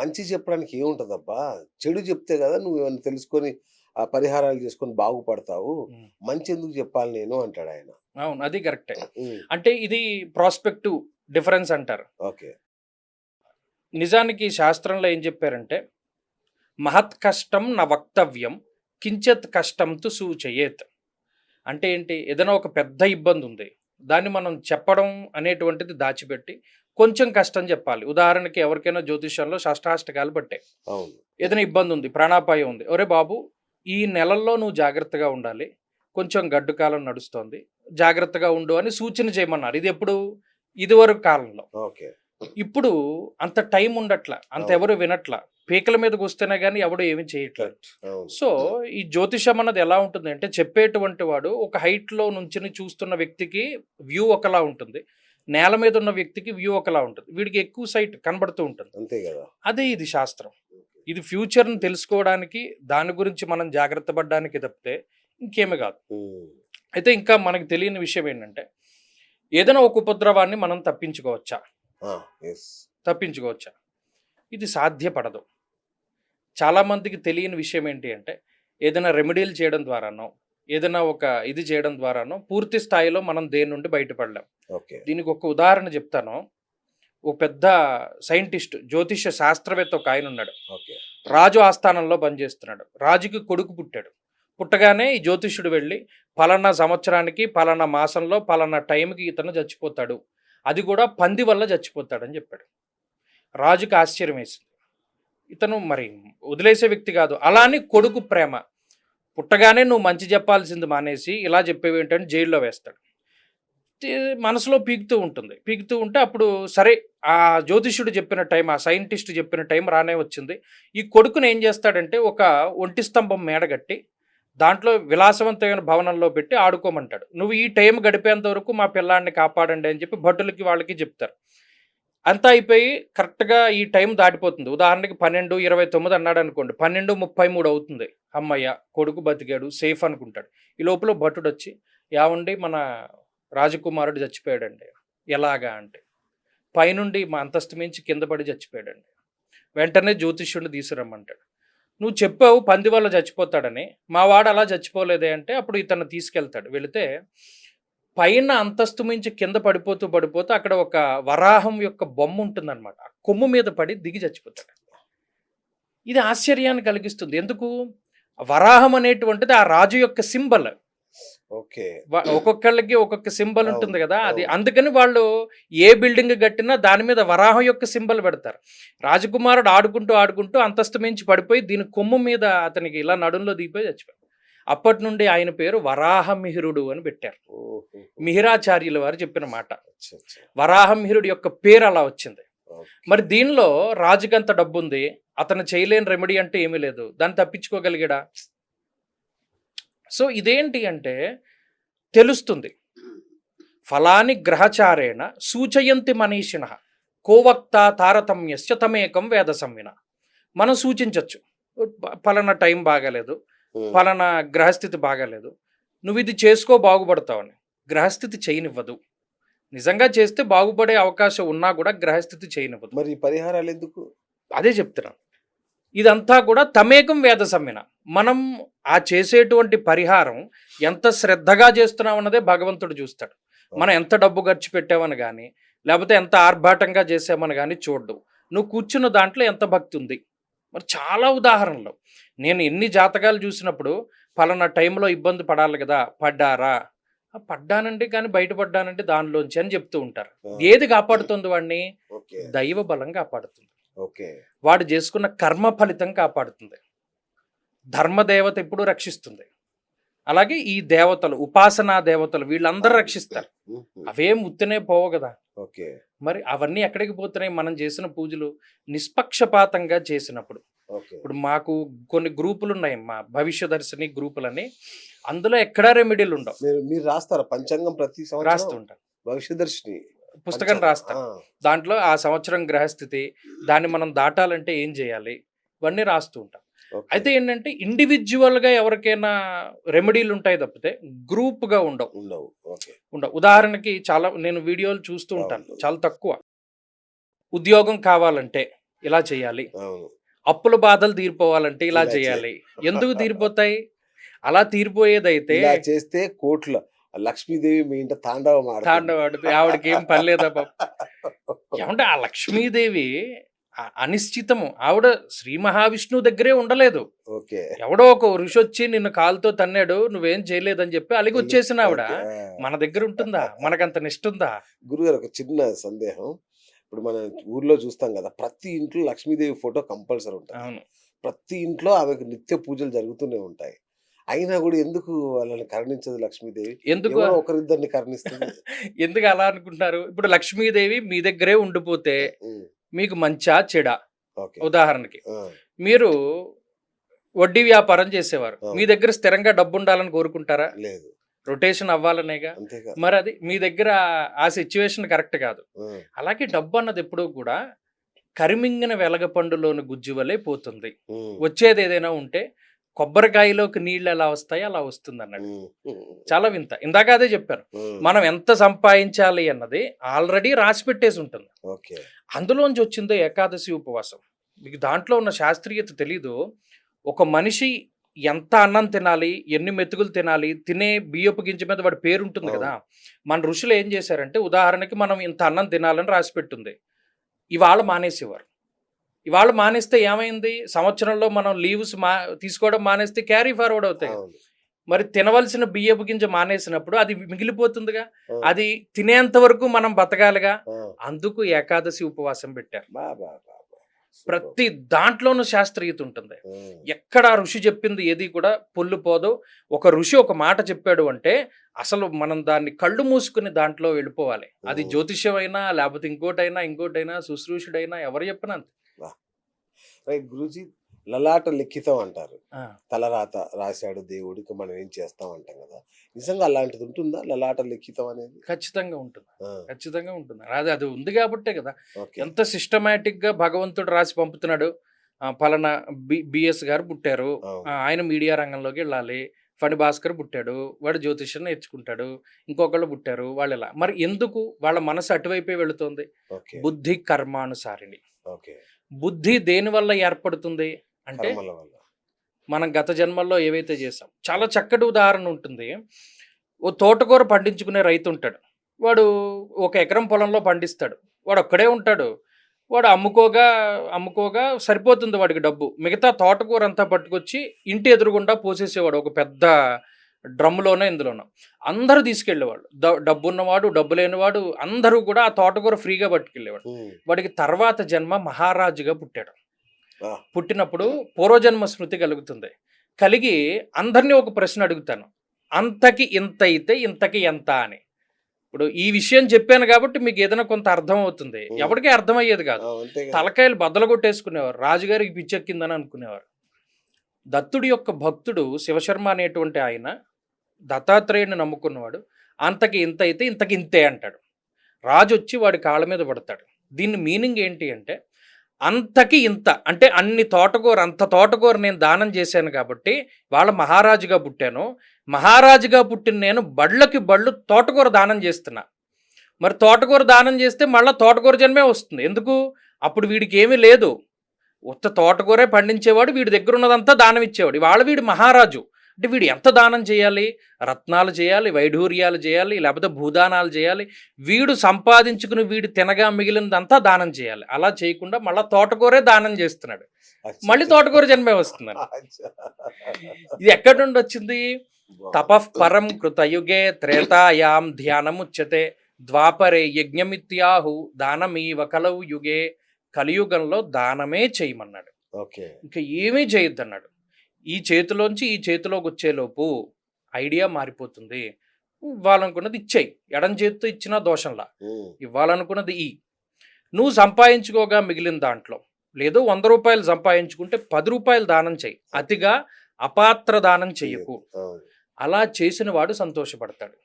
మంచి చెప్పడానికి ఏముంటదబ్బా? చెడు చెప్తే కదా నువ్వు ఏమైనా తెలుసుకొని ఆ పరిహారాలు చేసుకొని బాగుపడతావు. మంచి ఎందుకు చెప్పాలి నేను అంటాడు ఆయన. అవును అది కరెక్టే. అంటే ఇది ప్రాస్పెక్టివ్ డిఫరెన్స్ అంటారు. ఓకే. నిజానికి శాస్త్రంలో ఏం చెప్పారంటే మహత్ కష్టం నా వక్తవ్యం కించిత్ కష్టం తు సూచయేత్. అంటే ఏంటి? ఏదైనా ఒక పెద్ద ఇబ్బంది ఉంది దాన్ని మనం చెప్పడం అనేటువంటిది దాచిపెట్టి కొంచెం కష్టం చెప్పాలి. ఉదాహరణకి ఎవరికైనా జ్యోతిష్యంలో షష్టాష్టకాలు అవును. ఏదైనా ఇబ్బంది ఉంది ప్రాణాపాయం ఉంది. ఒరే బాబు ఈ నెలల్లో నువ్వు జాగ్రత్తగా ఉండాలి. కొంచెం గడ్డు కాలం నడుస్తోంది. జాగ్రత్తగా ఉండు అని సూచన చేయమన్నారు. ఇది ఎప్పుడు? ఇదివరకు కాలంలో. ఓకే. ఇప్పుడు అంత టైం ఉండట్ల. అంత. ఎవరు వినట్ల. పీకల మీదకి వస్తేనే కానీ ఎవడు ఏమీ చేయట్లేదు సో ఈ జ్యోతిషం అన్నది ఎలా ఉంటుంది అంటే చెప్పేటువంటి వాడు ఒక height లో నుంచి చూస్తున్న వ్యక్తికి వ్యూ ఒకలా ఉంటుంది. నేల మీద ఉన్న వ్యక్తికి వ్యూ ఒకలా ఉంటుంది. వీడికి ఎక్కువ సైట్ కనబడుతూ ఉంటుంది. అంతే కదా. అదే ఇది శాస్త్రం. ఇది ఫ్యూచర్ని తెలుసుకోవడానికి దాని గురించి మనం జాగ్రత్త పడడానికి తప్పితే ఇంకేమీ కాదు. అయితే ఇంకా మనకు తెలియని విషయం ఏంటంటే ఏదైనా ఒక ఉపద్రవాన్ని మనం తప్పించుకోవచ్చా. తప్పించుకోవచ్చా? ఇది సాధ్యపడదు. చాలామందికి తెలియని విషయం ఏంటి అంటే ఏదైనా రెమెడీలు చేయడం ద్వారానో ఏదైనా ఒక ఇది చేయడం ద్వారానో పూర్తి స్థాయిలో మనం దేని నుండి బయటపడలేం. ఓకే. దీనికి ఒక ఉదాహరణ చెప్తాను. ఒక పెద్ద సైంటిస్ట్ జ్యోతిష శాస్త్రవేత్త ఒక ఆయన ఉన్నాడు. ఓకే. రాజు ఆస్థానంలో పనిచేస్తున్నాడు రాజుకి కొడుకు పుట్టాడు. పుట్టగానే ఈ జ్యోతిష్యుడు వెళ్ళి పలానా సంవత్సరానికి పలానా మాసంలో పలానా టైంకి ఇతను చచ్చిపోతాడు. అది కూడా పంది వల్ల చచ్చిపోతాడని చెప్పాడు. రాజుకి ఆశ్చర్యం వేసింది ఇతను మరి వదిలేసే వ్యక్తి కాదు. అలా అని కొడుకు ప్రేమ. పుట్టగానే నువ్వు మంచి చెప్పాల్సింది మానేసి ఇలా చెప్పేవి ఏంటంటే జైల్లో వేస్తాడు. మనసులో పీకుతూ ఉంటుంది. పీకుతూ ఉంటే అప్పుడు సరే ఆ జ్యోతిష్యుడు చెప్పిన టైం ఆ సైంటిస్ట్ చెప్పిన టైం రానే వచ్చింది. ఈ కొడుకుని ఏం చేస్తాడంటే ఒక ఒంటి స్తంభం మేడగట్టి దాంట్లో విలాసవంతమైన భవనంలో పెట్టి ఆడుకోమంటాడు. నువ్వు ఈ టైం గడిపేంత వరకు మా పిల్లాడిని కాపాడండి అని చెప్పి భటులకి వాళ్ళకి చెప్తారు. అంతా అయిపోయి కరెక్ట్గా ఈ టైం దాటిపోతుంది. ఉదాహరణకి పన్నెండు ఇరవై తొమ్మిది అన్నాడు అనుకోండి. పన్నెండు ముప్పై మూడు అవుతుంది. అమ్మయ్య కొడుకు బతికాడు సేఫ్ అనుకుంటాడు. ఈ లోపల భటుడు వచ్చి యావండి మన రాజకుమారుడు చచ్చిపోయాడండి. ఎలాగా? అంటే పైనుండి మా అంతస్తు మించి కింద పడి చచ్చిపోయాడండి. వెంటనే జ్యోతిష్యుడిని తీసుకురమ్మంటాడు. నువ్వు చెప్పావు పంది వల్ల చచ్చిపోతాడని. మా వాడు అలా చచ్చిపోలేదే అంటే అప్పుడు ఇతను తీసుకెళ్తాడు. వెళితే పైన అంతస్తు మించి కింద పడిపోతూ పడిపోతూ అక్కడ ఒక వరాహం యొక్క బొమ్మ ఉంటుందన్నమాట. ఆ కొమ్ము మీద పడి దిగి చచ్చిపోతాడు. ఇది ఆశ్చర్యాన్ని కలిగిస్తుంది. ఎందుకు? వరాహం అనేటువంటిది ఆ రాజు యొక్క సింబల్. ఓకే. ఒక్కొక్కళ్ళకి ఒక్కొక్క సింబల్ ఉంటుంది కదా అది. అందుకని వాళ్ళు ఏ బిల్డింగ్ కట్టినా దాని మీద వరాహం యొక్క సింబల్ పెడతారు. రాజకుమారుడు ఆడుకుంటూ ఆడుకుంటూ అంతస్తు మించి పడిపోయి దీని కొమ్ము మీద అతనికి ఇలా నడుంలో దిగిపోయి చచ్చిపోయాడు అప్పటి నుండి ఆయన పేరు వరాహమిహిరుడు అని పెట్టారు. మిహిరాచార్యుల వారు చెప్పిన మాట. అచ్చా. వరాహమిహిరుడు యొక్క పేరు అలా వచ్చింది. మరి దీనిలో రాజుకంత డబ్బు ఉంది అతను చేయలేని రెమెడీ అంటే ఏమీ లేదు. దాన్ని తప్పించుకోగలిగాడా? సో ఇదేంటి అంటే తెలుస్తుంది. ఫలాని గ్రహచారేణ సూచయంతి మనీషిణ కోవక్త తారతమ్యస్య తమేకం వేద సంవిన మనం సూచించవచ్చు ఫలానా టైం బాగాలేదు. ఫలానా గ్రహస్థితి బాగాలేదు. నువ్వు ఇది చేసుకో బాగుపడతావని గ్రహస్థితి చేయనివ్వదు. నిజంగా చేస్తే బాగుపడే అవకాశం ఉన్నా కూడా గ్రహస్థితి చేయనివ్వదు. మరి పరిహారాలు ఎందుకు? అదే చెప్తున్నాను ఇదంతా కూడా తమేకం వేద సమ్మిన. మనం ఆ చేసేటువంటి పరిహారం ఎంత శ్రద్ధగా చేస్తున్నాం అన్నదే భగవంతుడు చూస్తాడు. మనం ఎంత డబ్బు ఖర్చు పెట్టామని కానీ లేకపోతే ఎంత ఆర్భాటంగా చేసామని కానీ చూడ్డు. నువ్వు కూర్చున్న దాంట్లో ఎంత భక్తి ఉంది? మరి చాలా ఉదాహరణలు. నేను ఎన్ని జాతకాలు చూసినప్పుడు పలానా టైంలో ఇబ్బంది పడాలి కదా పడ్డారా? "ఆ, పడ్డానండి కానీ బయటపడ్డానంటే దానిలోంచి అని చెప్తూ ఉంటారు. ఏది కాపాడుతుంది వాడిని? దైవ బలం కాపాడుతుంది. ఓకే. వాడు చేసుకున్న కర్మ ఫలితం కాపాడుతుంది. ధర్మదేవత ఎప్పుడు రక్షిస్తుంది. అలాగే ఈ దేవతలు ఉపాసనా దేవతలు వీళ్ళందరూ రక్షిస్తారు. అవేం ఉత్తనే పోవు కదా. ఓకే. మరి అవన్నీ ఎక్కడికి పోతున్నాయి? మనం చేసిన పూజలు నిష్పక్షపాతంగా చేసినప్పుడు. ఓకే. ఇప్పుడు మాకు కొన్ని గ్రూపులు ఉన్నాయి మా భవిష్య దర్శిని గ్రూపులని అందులో ఎక్కడా రెమెడీలు ఉండవు. మీరు రాస్తారా? పంచాంగం ప్రతి రాస్తూ సంవత్సరం ఉంటాను భవిష్యదర్శిని పుస్తకం ఆ, దాంట్లో ఆ సంవత్సరం గ్రహస్థితి దాన్ని మనం దాటాలంటే ఏం చేయాలి? ఇవన్నీ రాస్తూ ఉంటాం. అయితే ఏంటంటే ఇండివిజువల్గా ఎవరికైనా రెమెడీలు ఉంటాయి తప్పితే గ్రూప్గా ఉండవు. ఉండవు. ఉండవు. ఉదాహరణకి చాలా నేను వీడియోలు చూస్తూ ఉంటాను. చాలా తక్కువ. ఉద్యోగం కావాలంటే ఇలా చేయాలి. అప్పుల బాధలు తీరిపోవాలంటే ఇలా చేయాలి. ఎందుకు తీరిపోతాయి? అలా తీరిపోయేదైతే చేస్తే కోట్ల లక్ష్మీదేవి మీ ఇంట తాండవం. తాండవాడు ఆవిడకి ఏం పని లేదా ఏమంటే ఆ లక్ష్మీదేవి అనిశ్చితము. ఆవిడ శ్రీ మహావిష్ణువు దగ్గరే ఉండలేదు. ఓకే. ఎవడో ఒక ఋషి వచ్చి నిన్ను కాలుతో తన్నాడు నువ్వేం చేయలేదని చెప్పి అలిగి వచ్చేసిన ఆవిడ. మన దగ్గర ఉంటుందా? మనకంత నిష్ట ఉందా? గురుగారు ఒక చిన్న సందేహం. ఇప్పుడు మన ఊర్లో చూస్తాం కదా ప్రతి ఇంట్లో లక్ష్మీదేవి ఫోటో కంపల్సరీ ఉంటుంది. అవును. ప్రతి ఇంట్లో ఆమెకు నిత్య పూజలు జరుగుతూనే ఉంటాయి. అయినా కూడా ఎందుకు వాళ్ళని కరుణించదు లక్ష్మీదేవి? ఎందుకు? ఒకరిద్దరిని కరుణిస్తుంది. ఎందుకు అలా అనుకుంటున్నారు? ఇప్పుడు లక్ష్మీదేవి మీ దగ్గరే ఉండిపోతే మీకు మంచా చెడా? ఉదాహరణకి. మీరు వడ్డీ వ్యాపారం చేసేవారు. మీ దగ్గర స్థిరంగా డబ్బు ఉండాలని కోరుకుంటారా? లేదు. రొటేషన్ అవ్వాలనేగా? మరి అది మీ దగ్గర ఆ సిచ్యువేషన్ కరెక్ట్ కాదు. అలాగే డబ్బు అన్నది ఎప్పుడూ కూడా కరిమింగిన వెలగపండులోని గుజ్జు వలె పోతుంది. వచ్చేది ఏదైనా ఉంటే కొబ్బరికాయలోకి నీళ్ళు ఎలా వస్తాయో అలా వస్తుంది ఉమ్, చాలా వింత. ఇందాక అదే చెప్పాను ఉమ్, మనం ఎంత సంపాదించాలి అన్నది ఆల్రెడీ రాసి పెట్టేసి ఉంటుంది. అందులోంచి వచ్చిందో ఏకాదశి ఉపవాసం. మీకు దాంట్లో ఉన్న శాస్త్రీయత తెలీదు. ఒక మనిషి ఎంత అన్నం తినాలి ఎన్ని మెతుకులు తినాలి తినే బియ్యపు గింజ మీద వాడి పేరు ఉంటుంది కదా మన ఋషులు ఏం చేశారంటే ఉదాహరణకి మనం ఇంత అన్నం తినాలని రాసి పెట్టుంది. ఇవాళ మానేసేవారు. ఇవాళ మానేస్తే ఏమైంది? సంవత్సరంలో మనం లీవ్స్ మా తీసుకోవడం మానేస్తే క్యారీ ఫార్వర్డ్ అవుతాయి. మరి తినవలసిన బియ్యపు గింజ మానేసినప్పుడు అది మిగిలిపోతుందిగా. అది తినేంత వరకు మనం బతకాలిగా. అందుకు ఏకాదశి ఉపవాసం పెట్టారు. ప్రతి దాంట్లోనూ శాస్త్రీయత ఉంటుంది. ఎక్కడ ఋషి చెప్పింది ఏది కూడా పొల్లు పోదు. ఒక ఋషి ఒక మాట చెప్పాడు అంటే అసలు మనం దాన్ని కళ్ళు మూసుకుని దాంట్లో వెళ్ళిపోవాలి. అది ఓ. జ్యోతిష్యం అయినా లేకపోతే ఇంకోటైనా ఇంకోటైనా శుశ్రూషుడైనా ఎవరు చెప్పినా అంతే. రైట్ గురూజీ లలాట లిఖితం అంటారు తలరాత రాశాడు దేవుడికి మనం ఏం చేస్తాం అంటాం కదా. నిజంగా అలాంటిది ఉంటుందా లలాట లిఖితం అనేది? ఖచ్చితంగా ఉంటుంది. ఖచ్చితంగా ఉంటుంది. అది అది ఉంది కాబట్టే కదా. ఎంత సిస్టమేటిక్గా భగవంతుడు రాసి పంపుతున్నాడు. పలానా బి బిఎస్ గారు పుట్టారు. ఆయన మీడియా రంగంలోకి వెళ్ళాలి. ఫణి భాస్కర్ పుట్టాడు. వాడు జ్యోతిష్యం నేర్చుకుంటాడు. ఇంకొకళ్ళు పుట్టారు. వాళ్ళు ఇలా మరి ఎందుకు వాళ్ళ మనసు అటువైపే వెళుతోంది? బుద్ధి కర్మానుసారిణి. ఓకే. బుద్ధి దేని వల్ల ఏర్పడుతుంది అంటే మనం గత జన్మల్లో ఏవైతే చేసాం చాలా చక్కటి ఉదాహరణ ఉంటుంది. ఓ తోటకూర పండించుకునే రైతు ఉంటాడు. వాడు ఒక ఎకరం పొలంలో పండిస్తాడు. వాడు ఒక్కడే ఉంటాడు. వాడు అమ్ముకోగా అమ్ముకోగా సరిపోతుంది వాడికి డబ్బు. మిగతా తోటకూర అంతా పట్టుకొచ్చి ఇంటి ఎదురుగుండా పోసేసేవాడు. ఒక పెద్ద డ్రమ్లోనో ఇందులోనో. అందరూ తీసుకెళ్ళేవాడు డ- డబ్బు ఉన్నవాడు డబ్బు లేనివాడు అందరూ కూడా ఆ తోటకూర ఫ్రీగా పట్టుకెళ్ళేవాడు వాడికి తర్వాత జన్మ మహారాజుగా పుట్టాడు. పుట్టినప్పుడు పూర్వజన్మ స్మృతి కలుగుతుంది. కలిగి అందరినీ ఒక ప్రశ్న అడుగుతాను. అంతకి ఇంత అయితే ఇంతకి ఎంత అని. ఇప్పుడు ఈ విషయం చెప్పాను కాబట్టి మీకు ఏదైనా కొంత అర్థం అవుతుంది. ఎవరికీ ఆ, అంతే కదా. తలకాయలు బద్దలు కొట్టేసుకునేవారు. రాజుగారికి పిచ్చెక్కిందని అనుకునేవారు. దత్తుడి యొక్క భక్తుడు శివశర్మ అనేటువంటి ఆయన దత్తాత్రేయుని నమ్ముకున్నవాడు అంతకి ఇంత అయితే ఇంతకి ఇంతే అంటాడు. రాజు వచ్చి వాడి కాళ్ళ మీద పడతాడు. దీని మీనింగ్ ఏంటి అంటే అంతకి ఇంత అంటే అన్ని తోటకూర అంత తోటకూర నేను దానం చేశాను కాబట్టి వాళ్ళ మహారాజుగా పుట్టాను. మహారాజుగా పుట్టిన నేను బళ్ళకి బళ్ళు తోటకూర దానం చేస్తున్నా. మరి తోటకూర దానం చేస్తే మళ్ళీ తోటకూర జన్మే వస్తుంది. ఎందుకు? అప్పుడు వీడికి ఏమీ లేదు. ఉత్త తోటకూరే పండించేవాడు వీడి దగ్గర ఉన్నదంతా దానం ఇచ్చేవాడు. వాళ్ళ వీడి మహారాజు. అంటే వీడు ఎంత దానం చేయాలి? రత్నాలు చేయాలి వైఢూర్యాలు చేయాలి లేకపోతే భూదానాలు చేయాలి? వీడు సంపాదించుకుని వీడు తినగా మిగిలినదంతా దానం చేయాలి. అలా చేయకుండా మళ్ళీ తోటకూరే దానం చేస్తున్నాడు. మళ్ళీ. తోటకూర జన్మే వస్తుందని అచ్చా. ఇది ఎక్కడి నుండి వచ్చింది. తపః పరం కృతయుగే త్రేతాయాం ధ్యానముచ్యతే. ద్వాపరే యజ్ఞమిత్యాహు దానమీవ కలవు యుగే కలియుగంలో దానమే చేయమన్నాడు. ఓకే. ఇంకా ఏమీ చేయొద్దన్నాడు. ఈ చేతిలోంచి ఈ చేతిలోకి వచ్చేలోపు ఐడియా మారిపోతుంది. ఇవ్వాలనుకున్నది ఇచ్చేయి. ఎడం చేతితో ఇచ్చినా దోషంలా. ఇవ్వాలనుకున్నది ఈ నువ్వు సంపాదించుకోగా మిగిలిన దాంట్లో. లేదు వంద రూపాయలు సంపాదించుకుంటే పది రూపాయలు దానం చెయ్యి అతిగా అపాత్ర దానం చెయ్యకు. అవును. అలా చేసిన వాడు సంతోషపడతాడు.